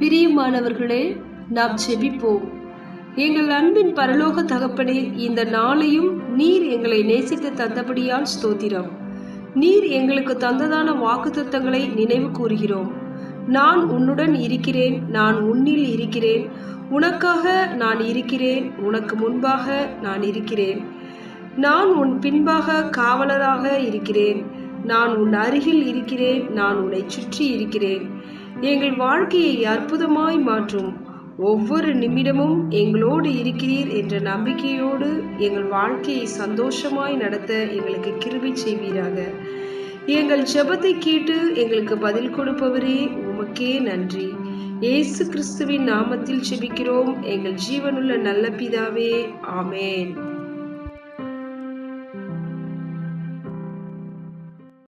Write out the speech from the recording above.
பிரியமானவர்களே நாம் செபிப்போம். எங்கள் அன்பின் பரலோக தகப்பனே இந்த நாளையும் நீர் எங்களை நேசித்து தந்தபடியால் ஸ்தோத்திரம். நீர் எங்களுக்கு தந்ததான வாக்குத்தத்தங்களை நினைவு கூறுகிறோம். நான் உன்னுடன் இருக்கிறேன் நான் உன்னில் இருக்கிறேன். உனக்காக நான் இருக்கிறேன் உனக்கு முன்பாக நான் இருக்கிறேன். நான் உன் பின்பாக காவலராக இருக்கிறேன். நான் உன் அருகில் இருக்கிறேன் நான் உன்னை சுற்றி இருக்கிறேன். எங்கள் வாழ்க்கையை அற்புதமாய் மாற்றும். ஒவ்வொரு நிமிடமும் எங்களோடு இருக்கிறீர் என்ற நம்பிக்கையோடு எங்கள் வாழ்க்கையை சந்தோஷமாய் நடத்த எங்களுக்கு கிருபி செய்வீராக. எங்கள் ஜெபத்தை கேட்டு எங்களுக்கு பதில் கொடுப்பவரே உமக்கே நன்றி. இயேசு கிறிஸ்துவின் நாமத்தில் ஜெபிக்கிறோம். எங்கள் ஜீவனுள்ள நல்ல பிதாவே ஆமேன்.